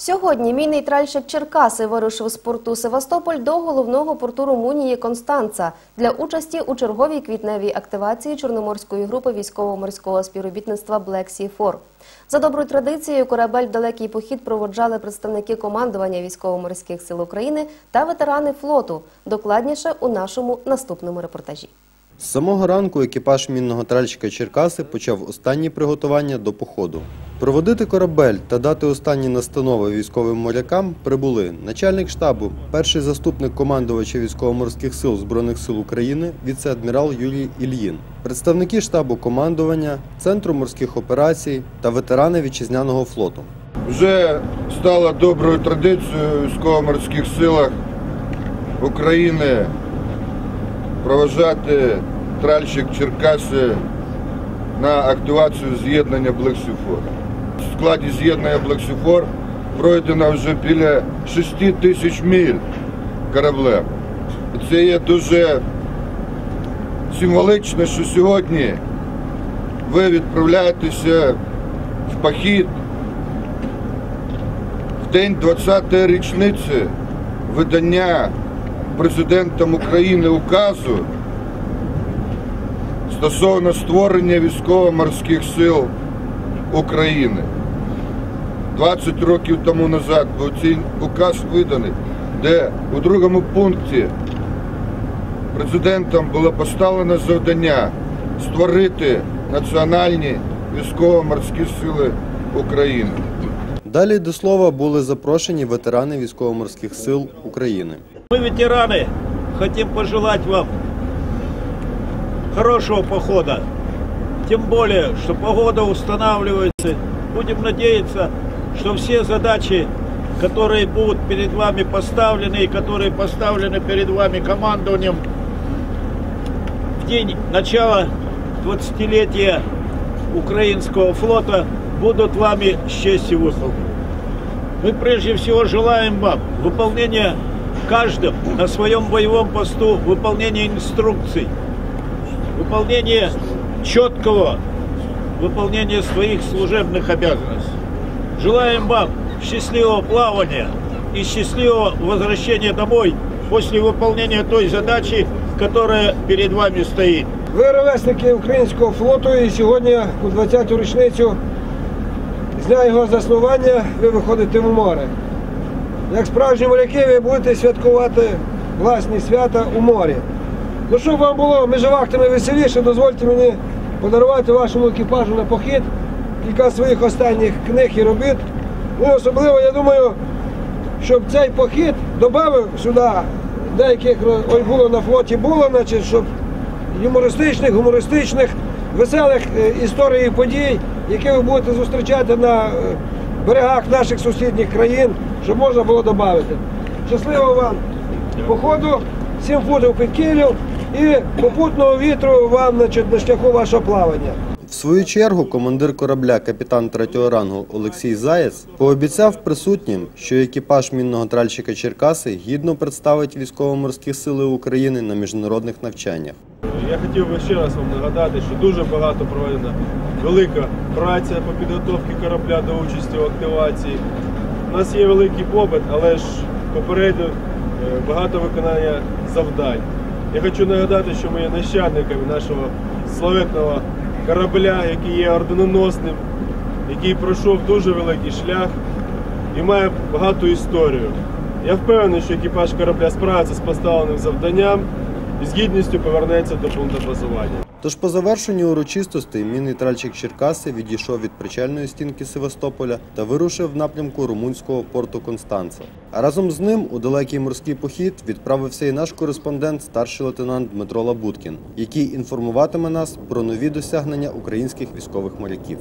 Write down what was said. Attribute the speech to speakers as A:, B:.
A: Сьогодні мій нейтральщик Черкаси вирушив з порту Севастополь до головного порту Румунії Констанца для участі у черговій квітневій активації Чорноморської групи військово-морського співробітництва Black Sea 4 За доброю традицією корабель далекий похід проводжали представники командування військово-морських сил України та ветерани флоту. Докладніше у нашому наступному репортажі.
B: З самого ранку екіпаж мінного тральщика Черкаси почав останні приготування до походу. Проводити корабель та дати останні настанови військовим морякам прибули начальник штабу, перший заступник командувача військово-морських сил Збройних сил України, віце-адмірал Юрій Ільїн, представники штабу командування, Центру морських операцій та ветерани вітчизняного флоту.
C: Вже стало доброю традицією військово-морських силах України проважати тральщик Черкаси на активацію з'єднання Блексіфор. В складі з'єднання Блексіфор пройдено вже біля 6 тисяч миль кораблем. Це є дуже символічно, що сьогодні ви відправляєтеся в похід в день 20-ї річниці видання президентом України указу стосовно створення військово-морських сил України. 20 років тому назад був цей указ виданий, де у другому пункті президентом було поставлено завдання створити національні військово-морські сили України.
B: Далі до слова були запрошені ветерани військово-морських сил України.
D: Мы, ветераны, хотим пожелать вам хорошего похода. Тем более, что погода устанавливается. Будем надеяться, что все задачи, которые будут перед вами поставлены и которые поставлены перед вами командованием в день начала 20-летия украинского флота, будут вами с честью выполнены. Мы прежде всего желаем вам выполнения каждым на своем боевом посту, выполнения инструкций, выполнения четкого выполнения своих служебных обязанностей. Желаем вам счастливого плавания и счастливого возвращения домой после выполнения той задачи, которая перед вами стоит.
E: Ви ровесники українського флоту і сьогодні у 20-ту річницю з дня його заснування ви виходите в море. Як справжні моряки, ви будете святкувати власні свята у морі. Ну, щоб вам було між вахтами веселіше, дозвольте мені подарувати вашому екіпажу на похід кілька своїх останніх книг і робіт. Ну, особливо, я думаю, щоб цей похід додав сюди деяких ой, було на флоті було, значить, щоб юмористичних, гумористичних, веселих е, історій і подій, які ви будете зустрічати на е, берегах наших сусідніх країн, щоб можна було додати. Щасливого вам походу, сім футів під і попутного вітру вам значить, на шляху вашого плавання.
B: В свою чергу командир корабля капітан третього рангу Олексій Заєць пообіцяв присутнім, що екіпаж мінного тральщика Черкаси гідно представить військово-морські сили України на міжнародних навчаннях.
F: Я хотів би ще раз вам нагадати, що дуже багато проведена велика праця по підготовці корабля до участі в активації. У нас є великий попит, але ж попереду е, багато виконання завдань. Я хочу нагадати, що ми є нащадниками нашого славетного корабля, який є орденоносним, який пройшов дуже великий шлях і має багату історію. Я впевнений, що екіпаж корабля справиться з поставленим завданням і з гідністю повернеться до пункту базування.
B: Тож по завершенню урочистостей мінний тральщик Черкаси відійшов від причальної стінки Севастополя та вирушив в напрямку румунського порту Констанца. А разом з ним у далекий морський похід відправився і наш кореспондент, старший лейтенант Дмитро Лабуткін, який інформуватиме нас про нові досягнення українських військових моряків.